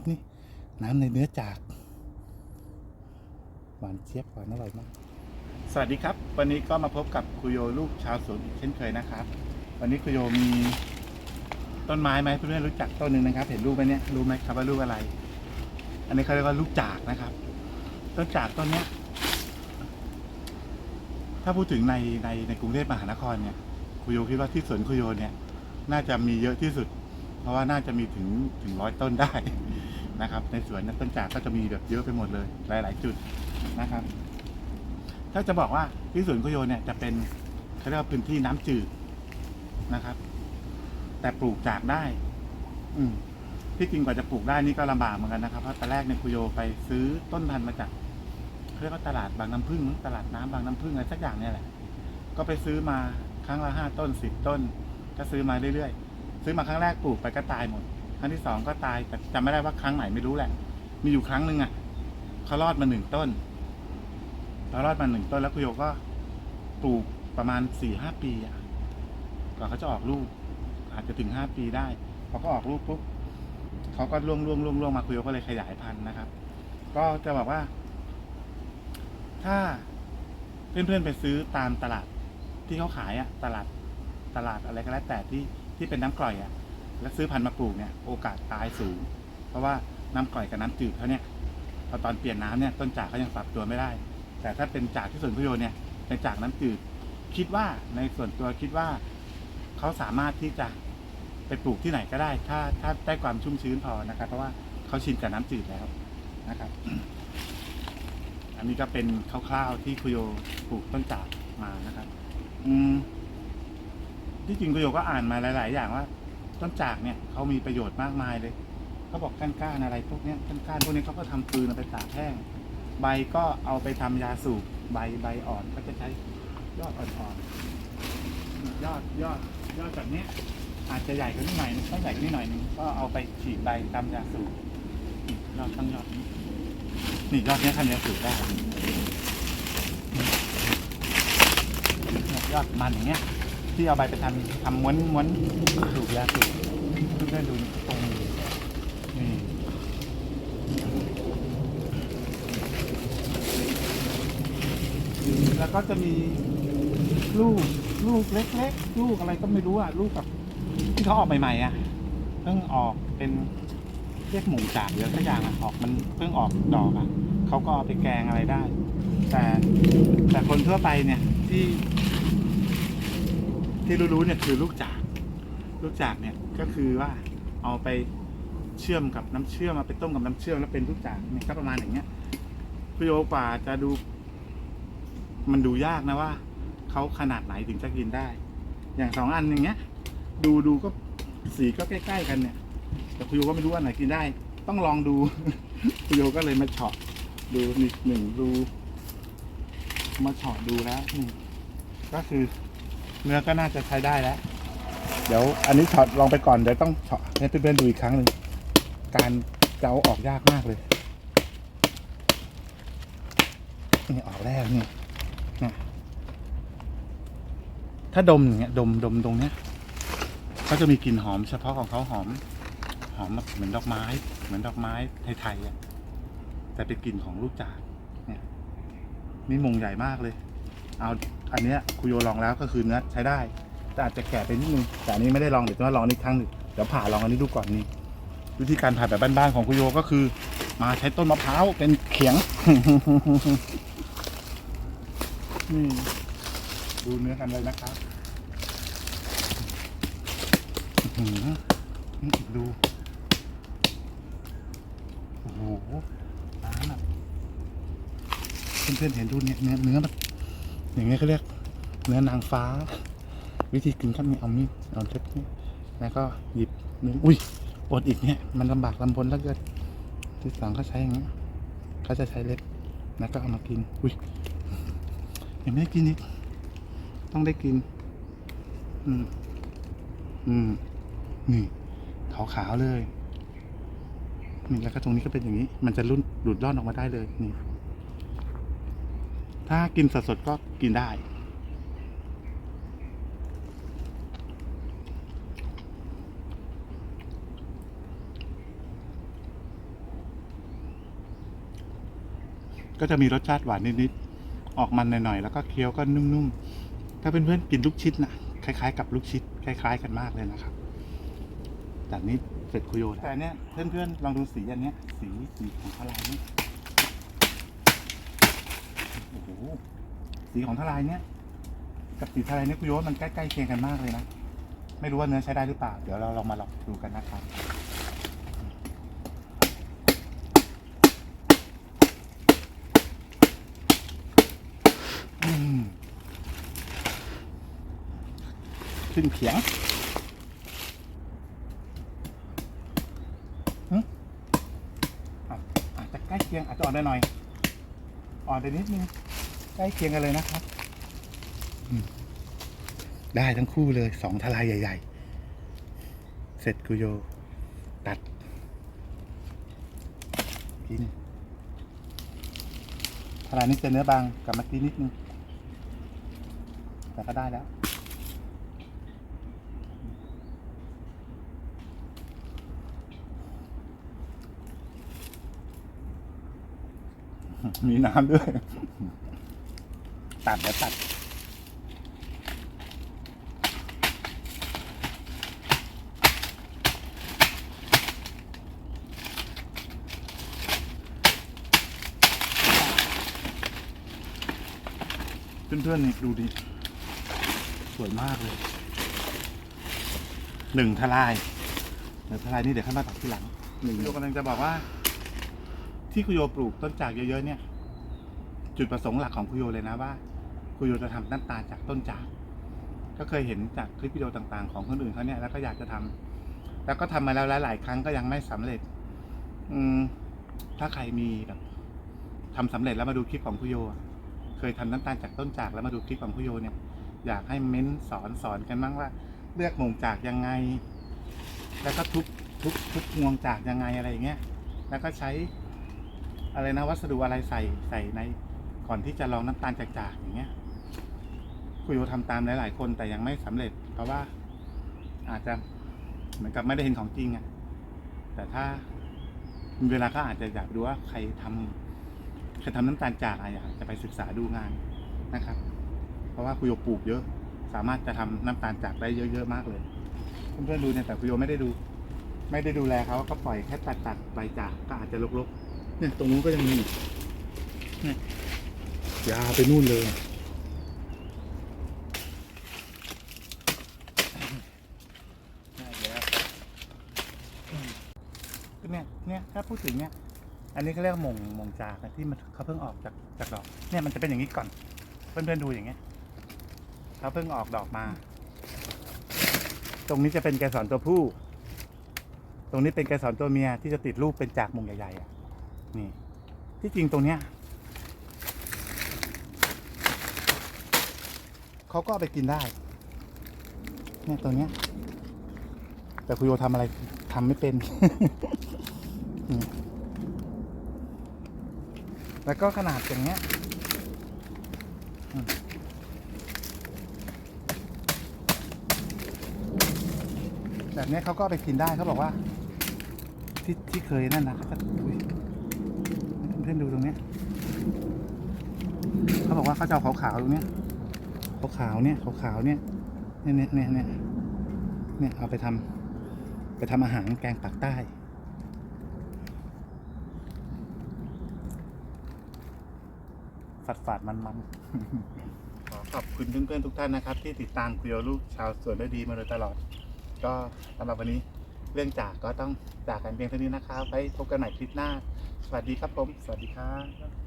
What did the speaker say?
ครับนี่ น้ำในเนื้อจาก หวานเจี๊ยบหวานอร่อยมาก สวัสดีครับ วันนี้ก็มาพบกับคุโยลูกชาวสวนอีกเช่นเคยนะครับ วันนี้คุโยมีต้นไม้ไหมเพื่อนๆรู้จักต้นหนึ่งนะครับ เห็นรูปไหมเนี่ยรู้ไหมครับว่ารูปอะไร อันนี้เขาเรียกว่าลูกจากนะครับ ต้นจากต้นเนี้ย ถ้าพูดถึงในในในกรุงเทพมหานครเนี่ยคุโยคิดว่าที่สวนคุโยเนี่ย น่าจะมีเยอะที่สุด เพราะว่าน่าจะมีถึงถึงร้อยต้นได้ นะครับ ในสวนนั้นต้นจากก็จะมีแบบเยอะไปหมดเลย หลาย ๆ จุดนะครับ ถ้าจะบอกว่าที่สวนคุโยเนี่ยจะเป็นเขาเรียกว่าพื้นที่น้ำจืดนะครับ แต่ปลูกจากได้ อืมที่จริงกว่าจะปลูกได้นี่ก็ลำบากเหมือนกันนะครับเพราะตอนแรกเนี่ยคุโยไปซื้อต้นพันธุ์มาจากเรียกว่าตลาดบางน้ำพึ่งตลาดน้ำบางน้ำพึ่งอะไรสักอย่างเนี่ยแหละ ก็ไปซื้อมาครั้งละห้าต้นสิบต้น ก็ซื้อมาเรื่อยๆ ซื้อมาครั้งแรกปลูกไปก็ตายหมด ครั้งที่สองก็ตายแต่จำไม่ได้ว่าครั้งไหนไม่รู้แหละ มีอยู่ครั้งหนึ่งอะเขารอดมาหนึ่งต้นเขารอดมาหนึ่งต้นแล้วคุโยก็ปลูกประมาณสี่ห้าปีอะกว่าเขาจะออกลูก อาจจะถึงห้าปีได้พอก็ออกลูกปุ๊บเขาก็ร่วงร่วงร่วงร่วงมาคุโยก็เลยขยายพันธุ์นะครับ ก็จะบอกว่า ถ้าเพื่อนๆไปซื้อตามตลาดที่เขาขายอะตลาดตลาดอะไรก็แล้วแต่ที่ที่เป็นน้ำกร่อยอะ แล้วซื้อพันธุ์มาปลูกเนี่ยโอกาสตายสูง เพราะว่าน้ำกร่อยกับน้ำจืดเขาเนี่ยพอตอนเปลี่ยนน้ำเนี่ยต้นจากเขายังปรับตัวไม่ได้ แต่ถ้าเป็นจากที่ส่วนพุโยเนี่ยเป็นจากน้ำจืดคิดว่าในส่วนตัวคิดว่าเขาสามารถที่จะไปปลูกที่ไหนก็ได้ ถ้าถ้าได้ความชุ่มชื้นพอนะครับ เพราะว่าเขาชินกับน้ำจืดแล้วนะครับ อันนี้ก็เป็นคร่าวๆที่คุโยปลูกต้นจากมานะครับ อืมที่จริงคุโยก็อ่านมาหลาย ๆ อย่างว่า ต้นจากเนี่ยเขามีประโยชน์มากมายเลยเขาบอกก้านก้านๆอะไรพวกเนี้ยก้านก้านๆพวกนี้เขาก็ทำฟืนเอาไปตากแห้ง ใบก็เอาไปทำยาสูบใบใบอ่อนก็จะใช้ยอดอ่อนๆยอดยอดยอดแบบนี้อาจจะใหญ่กว่านี้หน่อยนึงต้องใหญ่กว่านี้หน่อยนึงก็เอาไปฉีดใบทำยาสูบยอดตั้งยอดนี้นี่ยอดนี้ทำยาสูบได้ยอดมันอย่างเงี้ย ที่เอาใบไปทำทำม้วนม้วนสูบยาสูบเพื่อนๆดูตรงนี้นี่แล้วก็จะมีลูกลูกเล็กๆ ลูกอะไรก็ไม่รู้อะ ลูกแบบที่เขาออกใหม่ๆอะเพิ่งออกเป็นเรียกหมูจากหรือสักอย่างอะออกมันเพิ่งออกดอกอะเขาก็เอาไปแกงอะไรได้ แต่แต่คนทั่วไปเนี่ยที่ ที่รู้ๆเนี่ยคือลูกจาก ลูกจากเนี่ยก็คือว่าเอาไปเชื่อมกับน้ำเชื่อมมาไปต้มกับน้ำเชื่อมแล้วเป็นลูกจากเนี่ยก็ประมาณอย่างเงี้ยพี่โอกว่าจะดู มันดูยากนะว่าเขาขนาดไหนถึงจะกินได้ อย่างสองอันอย่างเงี้ย ดูดูก็สีก็ใกล้ ๆ กันเนี่ย แต่พี่โยก็ไม่รู้ว่าอันไหนกินได้ ต้องลองดูพี่โยก็เลยมาเฉาะดูหนึ่งดูมาเฉาะดูแล้วนี่ก็คือ เนื้อก็น่าจะใช้ได้แล้ว เดี๋ยวอันนี้ช็อตลองไปก่อน เดี๋ยวต้องเฉาะให้เพื่อนๆดูอีกครั้งหนึ่ง การจะเอาออกยากมากเลย นี่ออกแล้วนี่นะถ้าดมอย่างเงี้ยดมดมตรงเนี้ยเขาจะมีกลิ่นหอมเฉพาะของเขาหอม หอมแบบเหมือนดอกไม้ เหมือนดอกไม้ไทยๆอะแต่เป็นกลิ่นของลูกจากเนี่ยนี่มงใหญ่มากเลย เอา อันเนี้ยคุโยลองแล้วก็คือเนื้อใช้ได้ แต่อาจจะแก่ไปนิดนึงแต่อันนี้ไม่ได้ลองเดี๋ยวจะมาลองอีกครั้งหนึ่งเดี๋ยวผ่าลองอันนี้ดูก่อนนี่วิธีการผ่าแบบบ้านๆของคุโยก็คือ มาใช้ต้นมะพร้าวเป็นเขียงนี่ดูเนื้อกันเลยนะครับอื้อหือนี่ดูโอ้โหน้ำแบบเพื่อนๆเห็นดูเนี่ยเนื้อเนื้อแบบ อย่างเงี้ยเขาเรียกเนื้อนางฟ้า วิธีกินก็มีเอามีดเอาเล็บนี่แล้วก็หยิบนื้ออุ้ยอดอีกเนี่ยมันลำบากลำบนแล้วเกินที่สองเขาใช้อย่างเงี้ยเขาจะใช้เล็บแล้วก็เอามากิน อุ้ยยังไม่ได้กินอีกต้องได้กิน อืม อืม นี่ขาวๆเลยนี่แล้วก็ตรงนี้ก็เป็นอย่างนี้ มันจะรุ่นหลุดรอนออกมาได้เลยนี่ ถ้ากินสดๆก็กินได้ ก็จะมีรสชาติหวานนิดๆ ออกมันหน่อยๆ แล้วก็เคี้ยวก็นุ่มๆ ถ้าเป็นเพื่อนกินลูกชิดนะคล้ายๆ กับลูกชิดคล้าย ๆ กันมากเลยนะครับแต่นี้เสร็จคุโยแต่เนี้ยเพื่อนๆลองดูสีอันเนี้ยสีสีของพลายนี่ โอ้โหสีของทลายเนี้ยกับสีทลายเนี่ยคุโยมันใกล้ๆเคียงกันมากเลยนะไม่รู้ว่าเนื้อใช้ได้หรือเปล่า เดี๋ยวเราลองมาลองดูกันนะครับขึ้นเขียงหึอะอาจจะใกล้เคียงอาจจะอ่อนได้หน่อย อ่อนไปนิดนึงใกล้เคียงกันเลยนะครับได้ทั้งคู่เลยสองทลายใหญ่ ๆ เสร็จกุโย ตัด กินทลายนี้จะเนื้อบางกับมาตีนิดนึง แต่ก็ได้แล้ว มีน้ำด้วย ตัดแล้วตัด เพื่อนๆนี่ดูดิ สวยมากเลย หนึ่งทลายเดี๋ยวทลายนี่เดี๋ยวข้ามาตัดทีหลังหนึ่งโยกำลังจะบอกว่า ที่คุโยปลูกต้นจากเยอะๆเนี่ย จุดประสงค์หลักของคุโยเลยนะว่าคุโยจะทำน้ำตาลจากต้นจาก ก็เคยเห็นจากคลิปวิดีโอต่างๆ ของคนอื่นเขาเนี่ยแล้วก็อยากจะทำแล้วก็ทำมาแล้วหลายๆครั้งก็ยังไม่สำเร็จ อืมถ้าใครมีแบบทำสำเร็จแล้วมาดูคลิปของคุโยเคยทำน้ำตาลจากต้นจากแล้วมาดูคลิปของคุโยเนี่ย อยากให้เม้นสอนสอนกันบ้างว่า เลือกหมงจากยังไง แล้วก็ทุบทุบทุบงวงจากยังไงอะไรอย่างเงี้ยแล้วก็ใช้ อะไรนะวัสดุอะไรใส่ใส่ในก่อนที่จะลองน้ำตาลจากจากอย่างเงี้ยคุยว่าทำตามหลาย ๆ คนแต่ยังไม่สำเร็จ เพราะว่าอาจจะเหมือนกับไม่ได้เห็นของจริงอะ่ะแต่ถ้ามีเวลาก็อาจจะอยากดูว่าใครทำใครทำน้ำตาลจากอะไรอยากจะไปศึกษาดูงานนะครับ เพราะว่าคุยโยปลูกเยอะ สามารถจะทำน้ำตาลจากได้เยอะๆมากเลยเพื่อนๆดูเนี่ยแต่คุยโยไม่ได้ดู ไม่ได้ดูแลเขาก็ปล่อยแค่ตัดตัดๆใบจากก็อาจจะรกๆ เนี่ยตรงนู้นก็ยังมีอีกเนี่ยยาวไปนู่นเลยเนี่ยเดี๋ยวก็เนี่ยเนี่ยถ้าพูดถึงเนี่ยอันนี้เขาเรียกมงมงจากอะที่มันเขาเพิ่งออกจากจากดอก เนี่ยมันจะเป็นอย่างนี้ก่อน เพื่อนๆดูอย่างเงี้ยเขาเพิ่งออกดอกมา ตรงนี้จะเป็นแกสรตัวผู้ ตรงนี้เป็นแกสรตัวเมียที่จะติดรูปเป็นจากมงใหญ่ๆอะ นี่ ที่จริงตรงเนี้ยเขาก็เอาไปกินได้ เนี่ยตัวเนี้ย แต่คุโยทำอะไรทำไม่เป็น แล้วก็ขนาดอย่างเงี้ยแบบนี้เขาก็ไปกินได้เขาบอกว่า ที่ที่เคยนั่นนะเขาจะ พื่อนดูตรงเนี้ยเขาบอกว่าเขาจะเอาขาวๆตรงเนี้ยขาวๆเนี่ยขาวๆเนี่ยเนี่ยเนี่ยเนี่ยเนี่ยเนี่ยเอาไปทำไปทำอาหารแกงปักใต้ฝาดฝาดมันมันๆขอขอบคุณเพื่อนๆทุกท่านนะครับ ที่ติดตามคุยกับลูกชาวสวนได้ดีมาโดยตลอด ก็สำหรับวันนี้ เรื่องจากก็ต้องจากกันเพียงเท่านี้นะครับไว้พบกันใหม่คลิปหน้า สวัสดีครับผม สวัสดีครับ